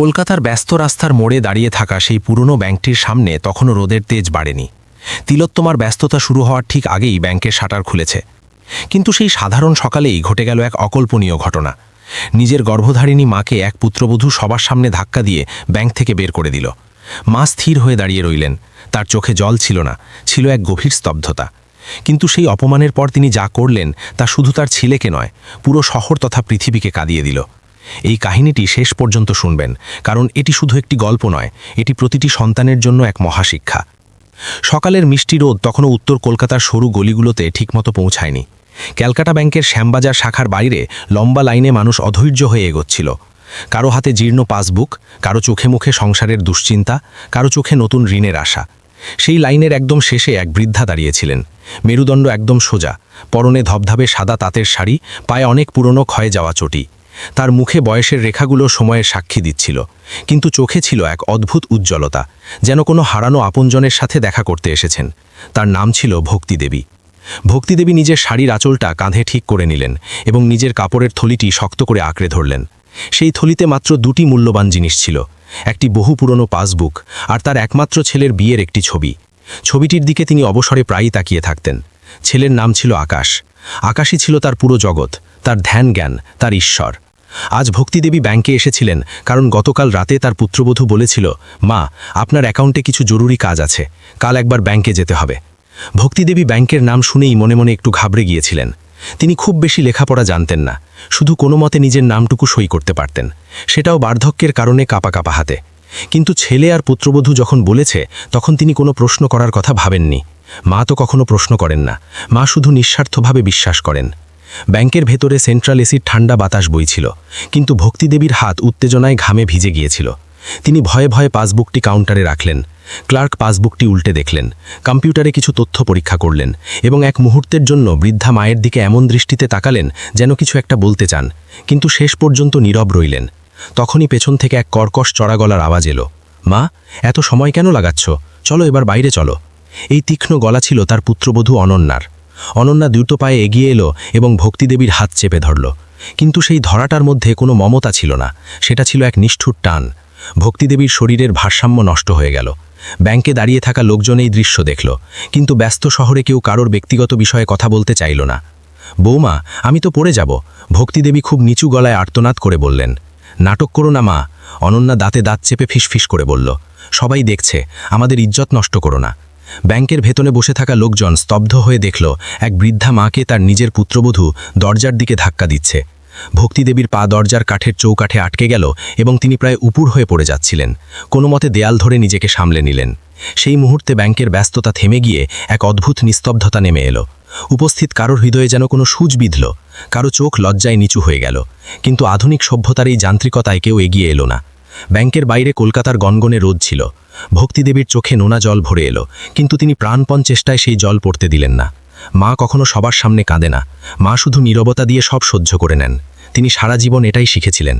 কলকাতার ব্যস্ত রাস্তার মোড়ে দাঁড়িয়ে থাকা সেই পুরনো ব্যাংকটির সামনে তখনও রোদের তেজ বাড়েনি। তিলোত্তমার ব্যস্ততা শুরু হওয়ার ঠিক আগেই ব্যাংকের শাটার খুলেছে। কিন্তু সেই সাধারণ সকালেই ঘটে গেল এক অকল্পনীয় ঘটনা। নিজের গর্ভধারিণী মাকে এক পুত্রবধূ সবার সামনে ধাক্কা দিয়ে ব্যাংক থেকে বের করে দিল। মা স্থির হয়ে দাঁড়িয়ে রইলেন। তার চোখে জল ছিল না, ছিল এক গভীর স্তব্ধতা। কিন্তু সেই অপমানের পর তিনি যা করলেন তা শুধু তার ছেলেকে নয়, পুরো শহর তথা পৃথিবীকে কাঁদিয়ে দিল। এই কাহিনীটি শেষ পর্যন্ত শুনবেন, কারণ এটি শুধু একটি গল্প নয়, এটি প্রতিটি সন্তানের জন্য এক মহাশিক্ষা। সকালের মিষ্টি রোদ তখনও উত্তর কলকাতার সরু গলিগুলোতে ঠিকমতো পৌঁছায়নি। ক্যালকাটা ব্যাংকের শ্যামবাজার শাখার বাইরে লম্বা লাইনে মানুষ অধৈর্য হয়ে এগোচ্ছিল। কারও হাতে জীর্ণ পাসবুক, কারও চোখে মুখে সংসারের দুশ্চিন্তা, কারও চোখে নতুন ঋণের আশা। সেই লাইনের একদম শেষে এক বৃদ্ধা দাঁড়িয়েছিলেন। মেরুদণ্ড একদম সোজা, পরনে ধবধবে সাদা তাঁতের শাড়ি, পায়ে অনেক পুরনো ক্ষয়ে যাওয়া চটি। তার মুখে বয়সের রেখাগুলো সময়ের সাক্ষী দিচ্ছিল, কিন্তু চোখে ছিল এক অদ্ভুত উজ্জ্বলতা, যেন কোনো হারানো আপনজনের সাথে দেখা করতে এসেছেন। তার নাম ছিল ভক্তিদেবী ভক্তিদেবী নিজের শাড়ির আঁচলটা কাঁধে ঠিক করে নিলেন এবং নিজের কাপড়ের থলিটি শক্ত করে আঁকড়ে ধরলেন। সেই থলিতে মাত্র দুটি মূল্যবান জিনিস ছিল, একটি বহু পুরনো পাসবুক আর তার একমাত্র ছেলের বিয়ের একটি ছবি। ছবিটির দিকে তিনি অবসরে প্রায়ই তাকিয়ে থাকতেন। ছেলের নাম ছিল আকাশ। আকাশই ছিল তার পুরো জগৎ, তার ধ্যান জ্ঞান, তার ঈশ্বর। আজ ভক্তিদেবী ব্যাংকে এসেছিলেন, কারণ গতকাল রাতে তার পুত্রবধূ বলেছিল, মা, আপনার অ্যাকাউন্টে কিছু জরুরি কাজ আছে, কাল একবার ব্যাংকে যেতে হবে। ভক্তিদেবী ব্যাংকের নাম শুনেই মনে মনে একটু ঘাবড়ে গিয়েছিলেন। তিনি খুব বেশি লেখাপড়া জানতেন না, শুধু কোনো মতে নিজের নামটুকু সই করতে পারতেন। সেটাও বার্ধক্যের কারণে কাপা কাপা হাতে। কিন্তু ছেলে আর পুত্রবধূ যখন বলেছে, তখন তিনি কোনো প্রশ্ন করার কথা ভাবেননি। মা তো কখনো প্রশ্ন করেন না। মা শুধু নিঃস্বার্থভাবে বিশ্বাস করেন। ব্যাংকের ভেতরে সেন্ট্রাল এসির ঠান্ডা বাতাস বইছিল, কিন্তু ভক্তিদেবীর হাত উত্তেজনায় ঘামে ভিজে গিয়েছিল। তিনি ভয়ে ভয়ে পাসবুকটি কাউন্টারে রাখলেন, ক্লার্ক পাসবুকটি উল্টে দেখলেন, কম্পিউটারে কিছু তথ্য পরীক্ষা করলেন এবং এক মুহূর্তের জন্য বৃদ্ধা মায়ের দিকে এমন দৃষ্টিতে তাকালেন যেন কিছু একটা বলতে চান, কিন্তু শেষ পর্যন্ত নীরব রইলেন। তখনই পেছন থেকে এক কর্কশ চড়া গলার আওয়াজ এলো, মা, এত সময় কেন লাগাচ্ছ? চলো এবার বাইরে চলো। এই তীক্ষ্ণ গলা ছিল তার পুত্রবধূ অনন্যার। অনন্যা দ্রুত পায়ে এগিয়ে এলো এবং ভক্তিদেবীর হাত চেপে ধরল। কিন্তু সেই ধরাটার মধ্যে কোনো মমতা ছিল না, সেটা ছিল এক নিষ্ঠুর টান। ভক্তিদেবীর শরীরের ভারসাম্য নষ্ট হয়ে গেল। ব্যাংকে দাঁড়িয়ে থাকা লোকজন এই দৃশ্য দেখল, কিন্তু ব্যস্ত শহরে কেউ কারোর ব্যক্তিগত বিষয়ে কথা বলতে চাইল না। বৌমা, আমি তো পড়ে যাব ভক্তিদেবী খুব নিচু গলায় আর্তনাদ করে বললেন। নাটক করো না মা অনন্যা দাঁতে দাঁত চেপে ফিসফিস করে বলল। সবাই দেখছে, আমাদের ইজ্জত নষ্ট করো না। ব্যাংকের ভেতনে বসে থাকা লোকজন স্তব্ধ হয়ে দেখল, এক বৃদ্ধা মাকে তার নিজের পুত্রবধূ দরজার দিকে ধাক্কা দিচ্ছে। ভক্তিদেবীর পা দরজার কাঠের চৌকাঠে আটকে গেল এবং তিনি প্রায় উপুর হয়ে পড়ে যাচ্ছিলেন। কোনো মতে দেয়াল ধরে নিজেকে সামলে নিলেন। সেই মুহূর্তে ব্যাংকের ব্যস্ততা থেমে গিয়ে এক অদ্ভুত নিস্তব্ধতা নেমে এলো। উপস্থিত কারোর হৃদয়ে যেন কোনো সুচ বিঁধল। কারও চোখ লজ্জায় নিচু হয়ে গেল। কিন্তু আধুনিক সভ্যতার এই যান্ত্রিকতায় কেউ এগিয়ে এলো না। ব্যাংকের বাইরে কলকাতার গনগনে রোদ ছিল। ভক্তিদেবীর চোখে নোনা জল ভরে এলো, কিন্তু তিনি প্রাণপণ চেষ্টায় সেই জল পড়তে দিলেন না। মা কখনো সবার সামনে কাঁদে না। মা শুধু নীরবতা দিয়ে সব সহ্য করে নেন। তিনি সারা জীবন এটাই শিখেছিলেন।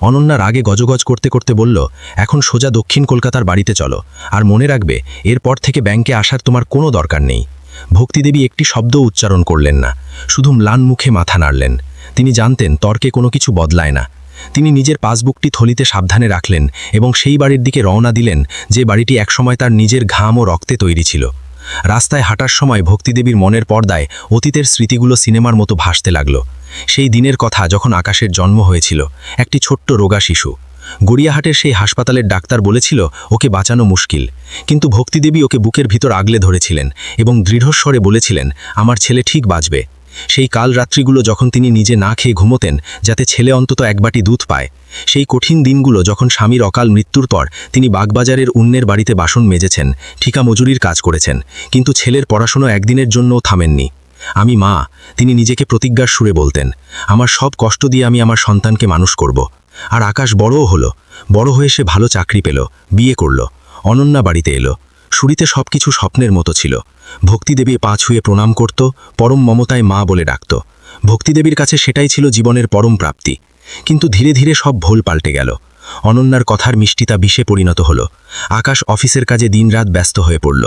অনন্যার আগে গজগজ করতে করতে বলল, এখন সোজা দক্ষিণ কলকাতার বাড়িতে চলো, আর মনে রাখবে, এরপর থেকে ব্যাংকে আসার তোমার কোনো দরকার নেই ভক্তিদেবী একটি শব্দ উচ্চারণ করলেন না, শুধু ম্লান মুখে মাথা নাড়লেন। তিনি জানতেন, তর্কে কোনো কিছু বদলায় না। তিনি নিজের পাসবুকটি থলিতে সাবধানে রাখলেন এবং সেই বাড়ির দিকে রওনা দিলেন যে বাড়িটি একসময় তার নিজের ঘাম ও রক্তে তৈরি ছিল। রাস্তায় হাঁটার সময় ভক্তিদেবীর মনের পর্দায় অতীতের স্মৃতিগুলো সিনেমার মতো ভাসতে লাগল। সেই দিনের কথা যখন আকাশের জন্ম হয়েছিল, একটি ছোট্ট রোগা শিশু। গড়িয়াহাটের সেই হাসপাতালের ডাক্তার বলেছিল, ওকে বাঁচানো মুশকিল। কিন্তু ভক্তিদেবী ওকে বুকের ভিতর আগলে ধরেছিলেন এবং দৃঢ়স্বরে বলেছিলেন, আমার ছেলে ঠিক বাঁচবে। সেই কাল রাত্রিগুলো যখন তিনি নিজে না খেয়ে ঘুমোতেন, যাতে ছেলে অন্তত এক বাটি দুধ পায়, সেই কঠিন দিনগুলো যখন স্বামীর অকাল মৃত্যুর পর তিনি বাগবাজারের উন্নের বাড়িতে বাসন মেজেছেন, ঠিকা মজুরির কাজ করেছেন, কিন্তু ছেলের পড়াশুনো একদিনের জন্যও থামেননি। আমি মা তিনি নিজেকে প্রতিজ্ঞার সুরে বলতেন, আমার সব কষ্ট দিয়ে আমি আমার সন্তানকে মানুষ করব। আর আকাশ বড়ও হলো, বড় হয়ে সে ভালো চাকরি পেল, বিয়ে করল, অনন্যা বাড়িতে এলো। শুরিতে সব কিছু স্বপ্নের মতো ছিল। ভক্তিদেবী পা ছুঁয়ে প্রণাম করত, পরম মমতায় মা বলে ডাকত। ভক্তিদেবীর কাছে সেটাই ছিল জীবনের পরম প্রাপ্তি। কিন্তু ধীরে ধীরে সব ভোল পাল্টে গেল। অনন্যার কথার মিষ্টিতা বিষে পরিণত হল। আকাশ অফিসের কাজে দিনরাত ব্যস্ত হয়ে পড়ল।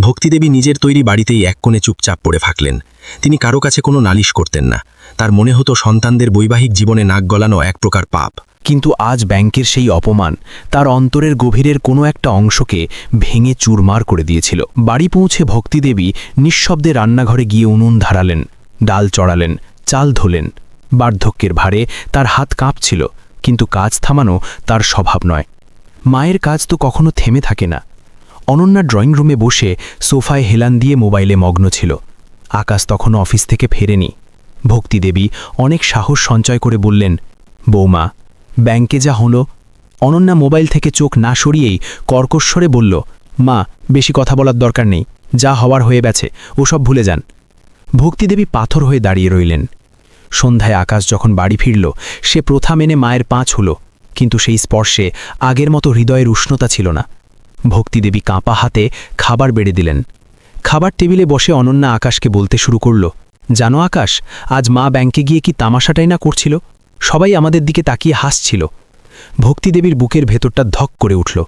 ভক্তিদেবী নিজের তৈরি বাড়িতেই এক কোণে চুপচাপ পড়ে ফাঁকলেন তিনি কারও কাছে কোনো নালিশ করতেন না। তার মনে হতো সন্তানদের বৈবাহিক জীবনে নাক গলানো এক প্রকার পাপ। কিন্তু আজ ব্যাংকের সেই অপমান তার অন্তরের গভীরের কোনো একটা অংশকে ভেঙে চুরমার করে দিয়েছিল। বাড়ি পৌঁছে ভক্তিদেবী নিঃশব্দে রান্নাঘরে গিয়ে উনুন ধারালেন, ডাল চড়ালেন, চাল ধোলেন। বার্ধক্যের ভারে তার হাত কাঁপছিল, কিন্তু কাজ থামানো তার স্বভাব নয়। মায়ের কাজ তো কখনো থেমে থাকে না। অনন্যা ড্রয়িং রুমে বসে সোফায় হেলান দিয়ে মোবাইলে মগ্ন ছিল। আকাশ তখনও অফিস থেকে ফেরেনি। ভক্তিদেবী অনেক সাহস সঞ্চয় করে বললেন, বৌমা ব্যাংকে যা হলো। অনন্যা মোবাইল থেকে চোখ না সরিয়েই কর্কশ্বরে বলল, মা, বেশি কথা বলার দরকার নেই। যা হওয়ার হয়ে গেছে, ওসব ভুলে যান। ভক্তিদেবী পাথর হয়ে দাঁড়িয়ে রইলেন। সন্ধ্যায় আকাশ যখন বাড়ি ফিরল, সে প্রথা মেনে মায়ের পাঁচ হল, কিন্তু সেই স্পর্শে আগের মতো হৃদয়ের উষ্ণতা ছিল না। ভক্তিদেবী কাঁপা হাতে খাবার বেড়ে দিলেন। খাবার টেবিলে বসে অনন্যা আকাশকে বলতে শুরু করল, জানো আকাশ, আজ মা ব্যাংকে গিয়ে কি তামাশাটাই না করছিল? সবাই আমাদের দিকে তাকিয়ে হাসছিল। ভক্তিদেবীর বুকের ভেতরটা ধক করে উঠল।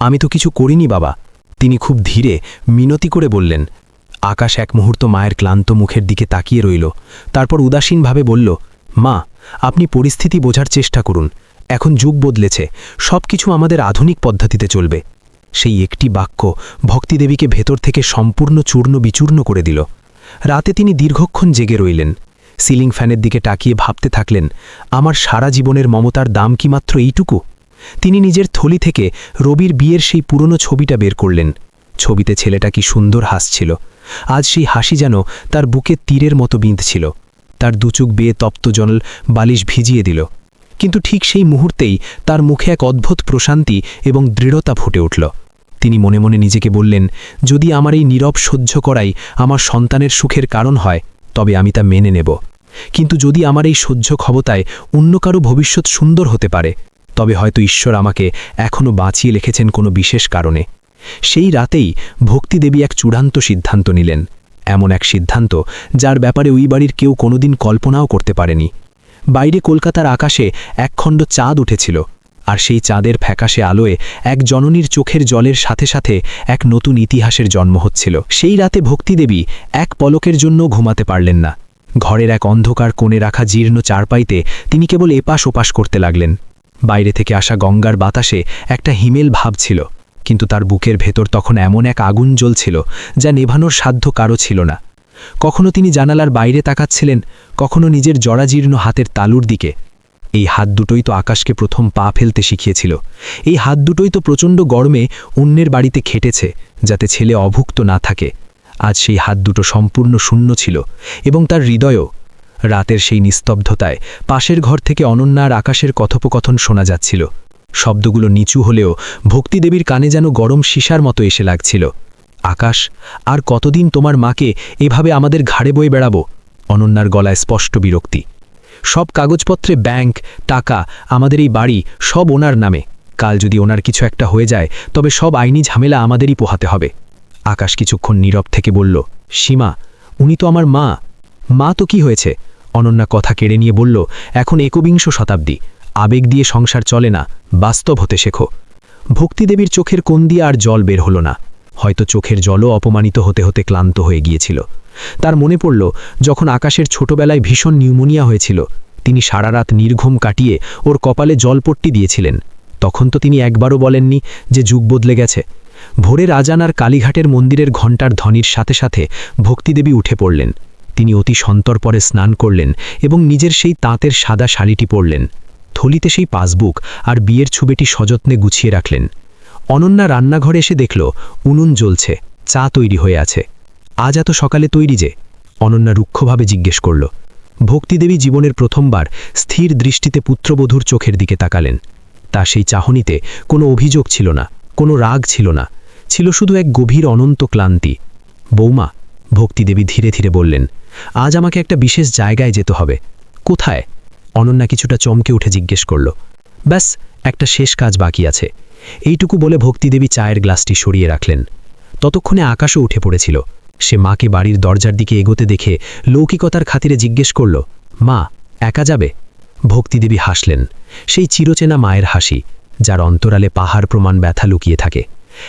আমি তো কিছু করিনি বাবা। তিনি খুব ধীরে মিনতি করে বললেন। আকাশ এক মুহূর্ত মায়ের ক্লান্ত মুখের দিকে তাকিয়ে রইল। তারপর উদাসীনভাবে বলল, মা, আপনি পরিস্থিতি বোঝার চেষ্টা করুন। এখন যুগ বদলেছে। সব কিছু আমাদের আধুনিক পদ্ধতিতে চলবে। সেই একটি বাক্য ভক্তিদেবীকে ভেতর থেকে সম্পূর্ণ চূর্ণ বিচূর্ণ করে দিল। রাতে তিনি দীর্ঘক্ষণ জেগে রইলেন। সিলিং ফ্যানের দিকে তাকিয়ে ভাবতে থাকলেন, আমার সারা জীবনের মমতার দাম কি মাত্র এইটুকু? তিনি নিজের থলি থেকে রবির বিয়ের সেই পুরনো ছবিটা বের করলেন। ছবিতে ছেলেটা কি সুন্দর হাসছিল। আজ সেই হাসি যেন তার বুকে তীরের মতো বিঁধছিল। তার দুচুক বেয়ে তপ্ত জল বালিশ ভিজিয়ে দিল। কিন্তু ঠিক সেই মুহূর্তেই তার মুখে এক অদ্ভুত প্রশান্তি এবং দৃঢ়তা ফুটে উঠল। তিনি মনে মনে নিজেকে বললেন, যদি আমার এই নীরব সহ্য করাই আমার সন্তানের সুখের কারণ হয় তবে আমি তা মেনে নেব। কিন্তু যদি আমার এই সহ্য ক্ষমতায় অন্য কারও ভবিষ্যৎ সুন্দর হতে পারে, তবে হয়তো ঈশ্বর আমাকে এখনও বাঁচিয়ে লিখেছেন কোনো বিশেষ কারণে। সেই রাতেই ভক্তিদেবী এক চূড়ান্ত সিদ্ধান্ত নিলেন। এমন এক সিদ্ধান্ত যার ব্যাপারে ওই বাড়ির কেউ কোনোদিন কল্পনাও করতে পারেনি। বাইরে কলকাতার আকাশে একখণ্ড চাঁদ উঠেছিল। আর সেই চাঁদের ফ্যাকাশে আলোয় এক জননীর চোখের জলের সাথে সাথে এক নতুন ইতিহাসের জন্ম হচ্ছিল। সেই রাতে ভক্তিদেবী এক পলকের জন্য ঘুমাতে পারলেন না। ঘরের এক অন্ধকার কোণে রাখা জীর্ণ চারপাইতে তিনি কেবল এপাশ ওপাশ করতে লাগলেন। বাইরে থেকে আসা গঙ্গার বাতাসে একটা হিমেল ভাব ছিল, কিন্তু তার বুকের ভেতর তখন এমন এক আগুন জ্বলছিল যা নেভানোর সাধ্য কারও ছিল না। কখনো তিনি জানালার বাইরে তাকাচ্ছিলেন, কখনো নিজের জরাজীর্ণ হাতের তালুর দিকে। এই হাত দুটোই তো আকাশকে প্রথম পা ফেলতে শিখিয়েছিল। এই হাত দুটোই তো প্রচণ্ড গরমে অন্যের বাড়িতে খেটেছে, যাতে ছেলে অভুক্ত না থাকে। আজ সেই হাত দুটো সম্পূর্ণ শূন্য ছিল এবং তার হৃদয়ও। রাতের সেই নিস্তব্ধতায় পাশের ঘর থেকে অনন্যার আকাশের কথোপকথন শোনা যাচ্ছিল। শব্দগুলো নিচু হলেও ভক্তিদেবীর কানে যেন গরম সীসার মতো এসে লাগছিল। আকাশ, আর কতদিন তোমার মাকে এভাবে আমাদের ঘাড়ে বয়ে বেড়াবো? অনন্যার গলায় স্পষ্ট বিরক্তি। সব কাগজপত্রে ব্যাংক, টাকা, আমাদের এই বাড়ি সব ওনার নামে। কাল যদি ওনার কিছু একটা হয়ে যায়, তবে সব আইনি ঝামেলা আমাদেরই পোহাতে হবে। আকাশ কিছুক্ষণ নীরব থেকে বলল, সীমা, উনি তো আমার মা। মা তো কি হয়েছে? অনন্যা কথা কেড়ে নিয়ে বলল, এখন একবিংশ শতাব্দী। আবেগ দিয়ে সংসার চলে না, বাস্তব হতে শেখো। ভক্তিদেবীর চোখের কোন দিয়ে আর জল বের হলো না। হয়তো চোখের জলও অপমানিত হতে হতে ক্লান্ত হয়ে গিয়েছিল। তার মনে পড়ল, যখন আকাশের ছোটবেলায় ভীষণ নিউমোনিয়া হয়েছিল তিনি সারা রাত নির্ঘুম কাটিয়ে ওর কপালে জলপট্টি দিয়েছিলেন। তখন তো তিনি একবারও বলেননি যে যুগ বদলে গেছে। ভোরে আজান আর কালীঘাটের মন্দিরের ঘণ্টার ধ্বনির সাথে সাথে ভক্তিদেবী উঠে পড়লেন। তিনি অতি সন্তর্পরে স্নান করলেন এবং নিজের সেই তাঁতের সাদা শাড়িটি পরলেন। থলিতে সেই পাসবুক আর বিয়ের ছবিটি সযত্নে গুছিয়ে রাখলেন। অনন্যা রান্নাঘরে এসে দেখল, উনুন জ্বলছে, চা তৈরি হয়ে আছে। আজ এত সকালে তৈরি যে, অনন্যা রুক্ষভাবে জিজ্ঞেস করল ভক্তিদেবী জীবনের প্রথমবার স্থির দৃষ্টিতে পুত্রবধূর চোখের দিকে তাকালেন। তা সেই চাহনিতে কোনো অভিযোগ ছিল না, কোনো রাগ ছিল না, ছিল শুধু এক গভীর অনন্ত ক্লান্তি। বৌমা, ভক্তিদেবী ধীরে ধীরে বললেন, আজ আমাকে একটা বিশেষ জায়গায় যেতে হবে। কোথায়? অনন্যা কিছুটা চমকে উঠে জিজ্ঞেস করল, ব্যাস, একটা শেষ কাজ বাকি আছে। এইটুকু বলে ভক্তিদেবী চায়ের গ্লাসটি সরিয়ে রাখলেন। ততক্ষণে আকাশও উঠে পড়েছিল। সে মাকে বাড়ির দরজার দিকে এগোতে দেখে লৌকিকতার খাতিরে জিজ্ঞেস করল, মা, একা যাবে? ভক্তিদেবী হাসলেন। সেই চিরচেনা মায়ের হাসি, যার অন্তরালে পাহাড় প্রমাণ ব্যথা লুকিয়ে থাকে।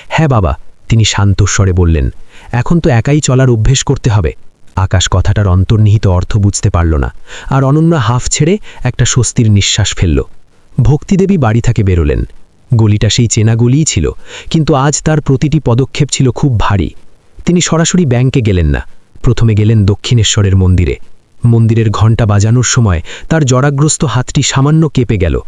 হ্যাঁ বাবা, তিনি শান্তস্বরে বললেন, এখন তো একাই চলার অভ্যেস করতে হবে। আকাশ কথাটার অন্তর্নিহিত অর্থ বুঝতে পারল না, আর অনন্য হাফ ছেড়ে একটা স্বস্তির নিঃশ্বাস ফেলল। ভক্তিদেবী বাড়ি থেকে বেরোলেন। গলিটা সেই চেনা গলিই ছিল, কিন্তু আজ তার প্রতিটি পদক্ষেপ ছিল খুব ভারী। তিনি সরাসরি ব্যাংকে গেলেন না। প্রথমে গেলেন দক্ষিণেশ্বরের মন্দিরে। মন্দিরের ঘণ্টা বাজানোর সময় তার জরাগ্রস্ত হাতটি সামান্য কেঁপে গেল।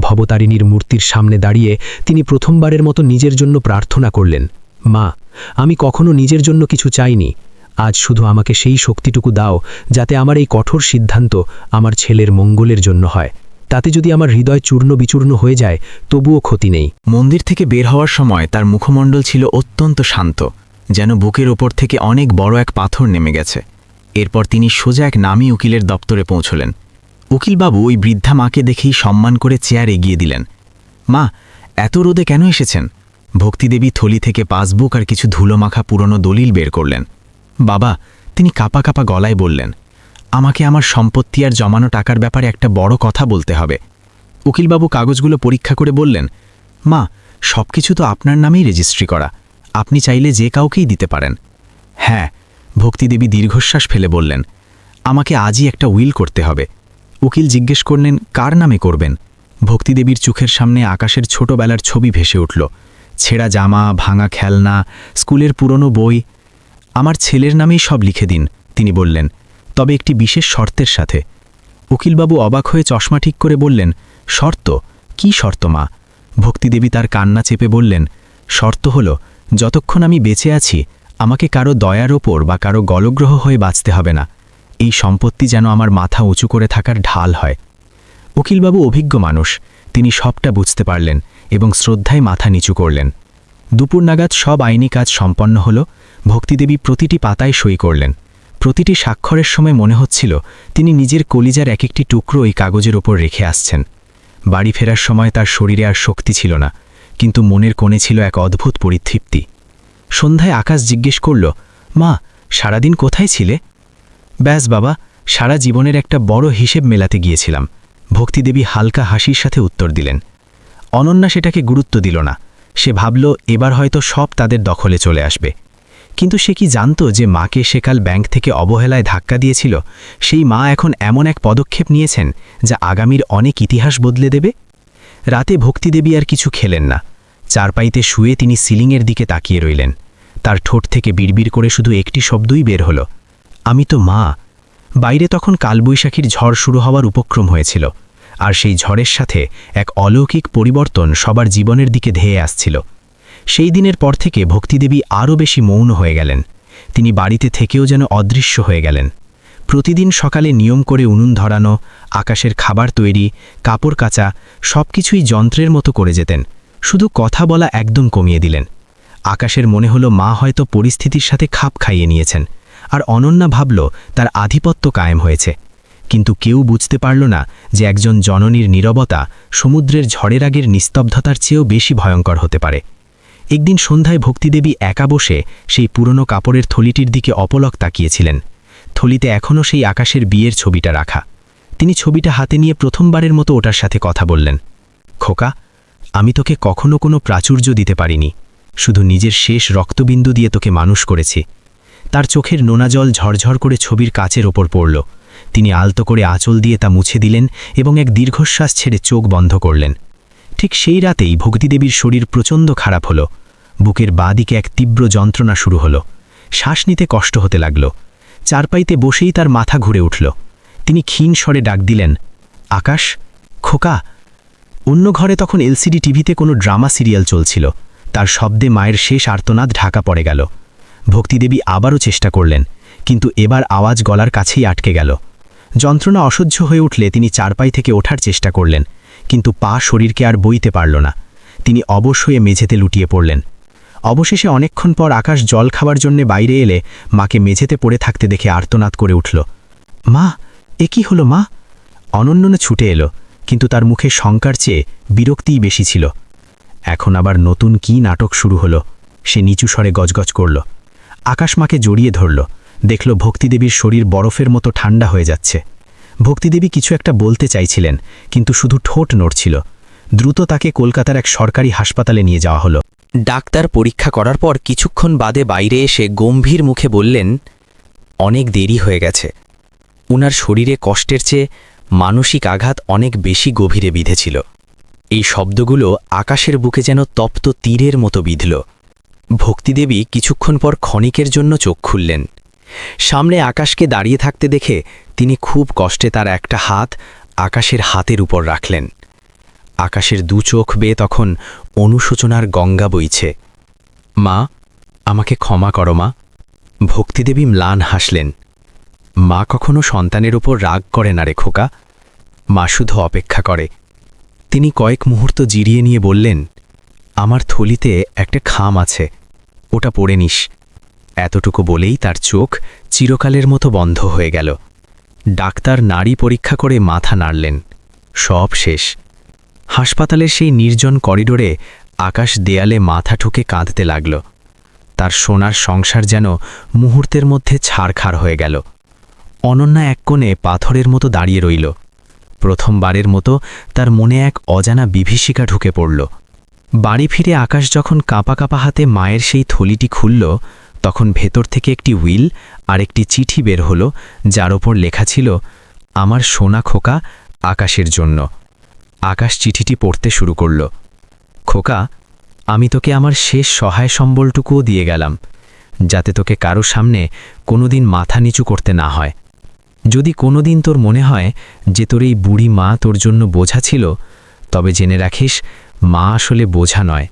ভবতারিণীর মূর্তির সামনে দাঁড়িয়ে তিনি প্রথমবারের মতো নিজের জন্য প্রার্থনা করলেন, মা, আমি কখনো নিজের জন্য কিছু চাইনি। আজ শুধু আমাকে সেই শক্তিটুকু দাও যাতে আমার এই কঠোর সিদ্ধান্ত আমার ছেলের মঙ্গলের জন্য হয়। তাতে যদি আমার হৃদয় চূর্ণ বিচূর্ণ হয়ে যায়, তবুও ক্ষতি নেই। মন্দির থেকে বের হওয়ার সময় তার মুখমণ্ডল ছিল অত্যন্ত শান্ত। যেন বুকের ওপর থেকে অনেক বড় এক পাথর নেমে গেছে। এরপর তিনি সোজা এক নামী উকিলের দপ্তরে পৌঁছলেন। উকিলবাবু ওই বৃদ্ধা মাকে দেখেই সম্মান করে চেয়ার এগিয়ে দিলেন। মা, এত রোদে কেন এসেছেন? ভক্তিদেবী থলি থেকে পাসবুক আর কিছু ধুলোমাখা পুরনো দলিল বের করলেন। বাবা, তিনি কাপা কাপা গলায় বললেন, আমাকে আমার সম্পত্তি আর জমানো টাকার ব্যাপারে একটা বড় কথা বলতে হবে। উকিলবাবু কাগজগুলো পরীক্ষা করে বললেন, মা সব কিছু তো আপনার নামেই রেজিস্ট্রি করা। আপনি চাইলে যে কাউকেই দিতে পারেন। হ্যাঁ ভক্তিদেবী দীর্ঘশ্বাস ফেলে বললেন, আমাকে আজই একটা উইল করতে হবে। উকিল জিজ্ঞেস করলেন, কার নামে করবেন? ভক্তিদেবীর চোখের সামনে আকাশের ছোটবেলার ছবি ভেসে উঠল। ছেঁড়া জামা, ভাঙা খেলনা, স্কুলের পুরনো বই। আমার ছেলের নামেই সব লিখে দিন, তিনি বললেন, তবে একটি বিশেষ শর্তের সাথে। উকিলবাবু অবাক হয়ে চশমা ঠিক করে বললেন, শর্ত? কি শর্ত মা? ভক্তিদেবী তার কান্না চেপে বললেন, শর্ত হল যতক্ষণ আমি বেঁচে আছি, আমাকে কারও দয়ার ওপর বা কারও গলগ্রহ হয়ে বাঁচতে হবে না। এই সম্পত্তি যেন আমার মাথা উঁচু করে থাকার ঢাল হয়। উকিলবাবু অভিজ্ঞ মানুষ, তিনি সবটা বুঝতে পারলেন এবং শ্রদ্ধায় মাথা নিচু করলেন। দুপুর নাগাদ সব আইনি কাজ সম্পন্ন হল, ভক্তিদেবী প্রতিটি পাতায় সই করলেন। প্রতিটি স্বাক্ষরের সময় মনে হচ্ছিল তিনি নিজের কলিজার এক একটি টুকরো এই কাগজের ওপর রেখে আসছেন। বাড়ি ফেরার সময় তার শরীরে আর শক্তি ছিল না। কিন্তু মনের কোণে ছিল এক অদ্ভুত পরিতৃপ্তি। সন্ধ্যায় আকাশ জিজ্ঞেস করল, মা, সারাদিন কোথায় ছিলে? ব্যাস বাবা, সারা জীবনের একটা বড় হিসেব মেলাতে গিয়েছিলাম। ভক্তিদেবী হালকা হাসির সাথে উত্তর দিলেন, অনন্যা সেটাকে গুরুত্ব দিল না। সে ভাবল, এবার হয়তো সব তাদের দখলে চলে আসবে। কিন্তু সে কি জানত যে মাকে সেকাল ব্যাংক থেকে অবহেলায় ধাক্কা দিয়েছিল? সেই মা এখন এমন এক পদক্ষেপ নিয়েছেন, যা আগামীর অনেক ইতিহাস বদলে দেবে? রাতে ভক্তিদেবী আর কিছু খেলেন না। চারপাইতে শুয়ে তিনি সিলিংয়ের দিকে তাকিয়ে রইলেন। তার ঠোঁট থেকে বিড়বিড় করে শুধু একটি শব্দই বের হলো। আমি তো মা। বাইরে তখন কালবৈশাখীর ঝড় শুরু হওয়ার উপক্রম হয়েছিল, আর সেই ঝড়ের সাথে এক অলৌকিক পরিবর্তন সবার জীবনের দিকে ধেয়ে আসছিল। সেই দিনের পর থেকে ভক্তিদেবী আরও বেশি মৌন হয়ে গেলেন। তিনি বাড়িতে থেকেও যেন অদৃশ্য হয়ে গেলেন। প্রতিদিন সকালে নিয়ম করে উনুন ধরানো, আকাশের খাবার তৈরি, কাপড় কাচা সব কিছুই যন্ত্রের মতো করে যেতেন। শুধু কথা বলা একদম কমিয়ে দিলেন। আকাশের মনে হলো মা হয়তো পরিস্থিতির সাথে খাপ খাইয়ে নিয়েছেন, আর অনন্যা ভাবল তার আধিপত্য কায়েম হয়েছে। কিন্তু কেউ বুঝতে পারল না যে একজন জননীর নীরবতা সমুদ্রের ঝড়ের আগের নিস্তব্ধতার চেয়েও বেশি ভয়ঙ্কর হতে পারে। একদিন সন্ধ্যায় ভক্তিদেবী একা বসে সেই পুরনো কাপড়ের থলিটির দিকে অপলক তাকিয়েছিলেন। থলিতে এখনও সেই আকাশের বিয়ের ছবিটা রাখা। তিনি ছবিটা হাতে নিয়ে প্রথমবারের মতো ওটার সাথে কথা বললেন। খোকা, আমি তোকে কখনো কোনো প্রাচুর্য দিতে পারিনি। শুধু নিজের শেষ রক্তবিন্দু দিয়ে তোকে মানুষ করেছি। তার চোখের নোনা জল ঝরঝর করে ছবির কাচের ওপর পড়ল। তিনি আলতো করে আঁচল দিয়ে তা মুছে দিলেন এবং এক দীর্ঘশ্বাস ছেড়ে চোখ বন্ধ করলেন। ঠিক সেই রাতেই ভক্তিদেবীর শরীর প্রচণ্ড খারাপ হলো। বুকের বাঁদিকে এক তীব্র যন্ত্রণা শুরু হলো। শ্বাস নিতে কষ্ট হতে লাগল। চারপাইতে বসেই তার মাথা ঘুরে উঠল। তিনি ক্ষীণ স্বরে ডাক দিলেন, আকাশ, খোকা। অন্য ঘরে তখন এলসিডি টিভিতে কোনো ড্রামা সিরিয়াল চলছিল। তার শব্দে মায়ের শেষ আর্তনাদ ঢাকা পড়ে গেল। ভক্তিদেবী আবারও চেষ্টা করলেন, কিন্তু এবার আওয়াজ গলার কাছেই আটকে গেল। যন্ত্রণা অসহ্য হয়ে উঠলে তিনি চারপাই থেকে ওঠার চেষ্টা করলেন, কিন্তু পা শরীরকে আর বইতে পারল না। তিনি অবশ হয়ে মেঝেতে লুটিয়ে পড়লেন। অবশেষে অনেকক্ষণ পর আকাশ জল খাবার জন্য বাইরে এলে মাকে মেঝেতে পড়ে থাকতে দেখে আর্তনাদ করে উঠল। মা, এ কি হলো মা? অনন্যনে ছুটে এলো, কিন্তু তার মুখে শঙ্কার চেয়ে বিরক্তিই বেশি ছিল। এখন আবার নতুন কি নাটক শুরু হলো, সে নিচু স্বরে গজগজ করল। আকাশ মাকে জড়িয়ে ধরল, দেখল ভক্তিদেবীর শরীর বরফের মতো ঠান্ডা হয়ে যাচ্ছে। ভক্তিদেবী কিছু একটা বলতে চাইছিলেন, কিন্তু শুধু ঠোঁট নড়ছিল। দ্রুত তাকে কলকাতার এক সরকারি হাসপাতালে নিয়ে যাওয়া হলো। ডাক্তার পরীক্ষা করার পর কিছুক্ষণ বাদে বাইরে এসে গম্ভীর মুখে বললেন, অনেক দেরি হয়ে গেছে। উনার শরীরে কষ্টের চেয়ে মানসিক আঘাত অনেক বেশি গভীরে বিঁধেছিল। এই শব্দগুলো আকাশের বুকে যেন তপ্ত তীরের মতো বিঁধল। ভক্তিদেবী কিছুক্ষণ পর ক্ষণিকের জন্য চোখ খুললেন। সামনে আকাশকে দাঁড়িয়ে থাকতে দেখে তিনি খুব কষ্টে তার একটা হাত আকাশের হাতের উপর রাখলেন। আকাশের দু চোখ বেয়ে তখন অনুশোচনার গঙ্গা বইছে। মা, আমাকে ক্ষমা করো মা। ভক্তিদেবী ম্লান হাসলেন। মা কখনো সন্তানের ওপর রাগ করে না রে খোকা। মা শুধু অপেক্ষা করে। তিনি কয়েক মুহূর্ত জিরিয়ে নিয়ে বললেন, আমার থলিতে একটা খাম আছে, ওটা পড়ে নিস। এতটুকু বলেই তার চোখ চিরকালের মতো বন্ধ হয়ে গেল। ডাক্তার নাড়ি পরীক্ষা করে মাথা নাড়লেন। সব শেষ। হাসপাতালের সেই নির্জন করিডোরে আকাশ দেয়ালে মাথা ঠুকে কাঁদতে লাগল। তার সোনার সংসার যেন মুহূর্তের মধ্যে ছাড়খাড় হয়ে গেল। অনন্যা এক কোণে পাথরের মতো দাঁড়িয়ে রইল। প্রথমবারের মতো তার মনে এক অজানা বিভীষিকা ঢুকে পড়ল। বাড়ি ফিরে আকাশ যখন কাঁপা কাঁপা হাতে মায়ের সেই থলিটি খুলল, তখন ভেতর থেকে একটি হুইল আর একটি চিঠি বের হলো, যার ওপর লেখা ছিল, আমার সোনা খোকা আকাশের জন্য। আকাশ চিঠিটি পড়তে শুরু করল। খোকা, আমি তোকে আমার শেষ সহায় সম্বলটুকুও দিয়ে গেলাম, যাতে তোকে কারও সামনে কোনোদিন মাথা নিচু করতে না হয়। যদি কোনোদিন তোর মনে হয় যে তোর এই বুড়ি মা তোর জন্য বোঝা ছিল, তবে জেনে রাখিস, মা আসলে বোঝা নয়,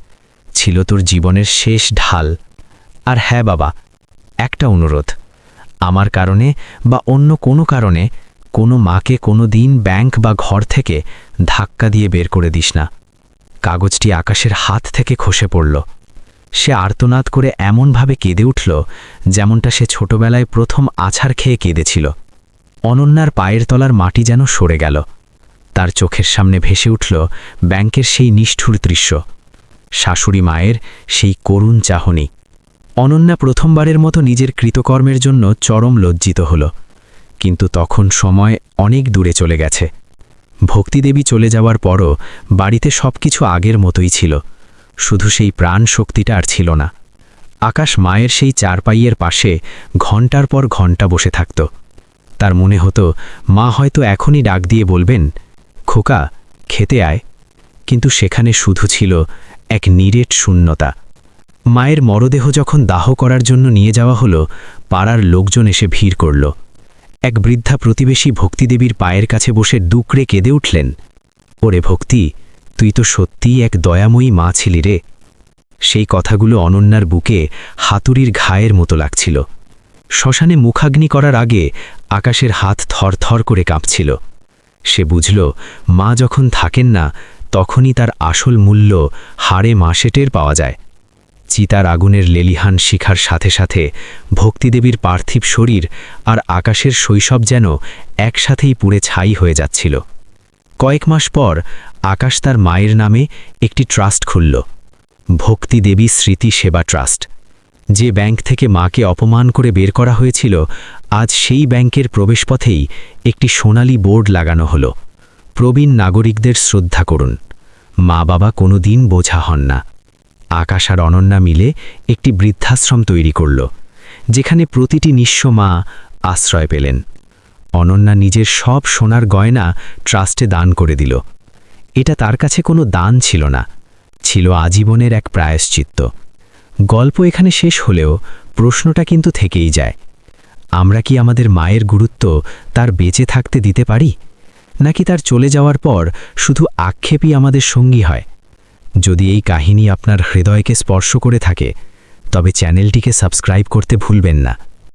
ছিল তোর জীবনের শেষ ঢাল। আর হ্যাঁ বাবা, একটা অনুরোধ, আমার কারণে বা অন্য কোনো কারণে কোনো মাকে কোনো দিন ব্যাংক বা ঘর থেকে ধাক্কা দিয়ে বের করে দিস না। কাগজটি আকাশের হাত থেকে খসে পড়ল। সে আর্তনাদ করে এমনভাবে কেঁদে উঠল যেমনটা সে ছোটবেলায় প্রথম আছাড় খেয়ে কেঁদেছিল। অনন্যার পায়ের তলার মাটি যেন সরে গেল। তার চোখের সামনে ভেসে উঠল ব্যাংকের সেই নিষ্ঠুর দৃশ্য। শাশুড়ি মায়ের সেই করুণ চাহনি। অনন্যা প্রথমবারের মতো নিজের কৃতকর্মের জন্য চরম লজ্জিত হল। কিন্তু তখন সময় অনেক দূরে চলে গেছে। ভক্তিদেবী চলে যাওয়ার পরও বাড়িতে সবকিছু আগের মতোই ছিল। শুধু সেই প্রাণ শক্তিটা আর ছিল না। আকাশ মায়ের সেই চারপাইয়ের পাশে ঘণ্টার পর ঘণ্টা বসে থাকত। তার মনে হতো, মা হয়তো এখনই ডাক দিয়ে বলবেন, খোকা, খেতে আয় কিন্তু সেখানে শুধু ছিল এক নিরেট শূন্যতা। মায়ের মরদেহ যখন দাহ করার জন্য নিয়ে যাওয়া হলো, পাড়ার লোকজন এসে ভিড় করল। এক বৃদ্ধা প্রতিবেশী ভক্তিদেবীর পায়ের কাছে বসে দুকড়ে কেঁদে উঠলেন। ওরে ভক্তি, তুই তো সত্যিই এক দয়াময়ী মা ছিলি রে। সেই কথাগুলো অনন্যার বুকে হাতুড়ির ঘায়ের মতো লাগছিল। শ্মশানে মুখাগ্নি করার আগে আকাশের হাত থরথর করে কাঁপছিল। সে বুঝল, মা যখন থাকেন না, তখনই তার আসল মূল্য হাড়ে মাসেটের পাওয়া যায়। চিতার আগুনের লেলিহান শিখার সাথে সাথে ভক্তিদেবীর পার্থিব শরীর আর আকাশের শৈশব যেন একসাথেই পুড়ে ছাই হয়ে যাচ্ছিল। কয়েক মাস পর আকাশ তার মায়ের নামে একটি ট্রাস্ট খুলল। ভক্তিদেবী স্মৃতি সেবা ট্রাস্ট। যে ব্যাংক থেকে মাকে অপমান করে বের করা হয়েছিল, আজ সেই ব্যাংকের প্রবেশপথেই একটি সোনালি বোর্ড লাগানো হল। প্রবীণ নাগরিকদের শ্রদ্ধা করুন। মা বাবা কোনো দিন বোঝা হন না। আকাশ আর অনন্যা মিলে একটি বৃদ্ধাশ্রম তৈরি করল, যেখানে প্রতিটি নিঃস্ব মা আশ্রয় পেলেন। অনন্যা নিজের সব সোনার গয়না ট্রাস্টে দান করে দিল। এটা তার কাছে কোনো দান ছিল না, ছিল আজীবনের এক প্রায়শ্চিত্ত। গল্প এখানে শেষ হলেও প্রশ্নটা কিন্তু থেকেই যায়। আমরা কি আমাদের মায়ের গুরুত্ব তার বেঁচে থাকতে দিতে পারি? নাকি তার চলে যাওয়ার পর শুধু আক্ষেপই আমাদের সঙ্গী হয়? যদি এই কাহিনী আপনার হৃদয়কে স্পর্শ করে থাকে তবে চ্যানেলটিকে সাবস্ক্রাইব করতে ভুলবেন না।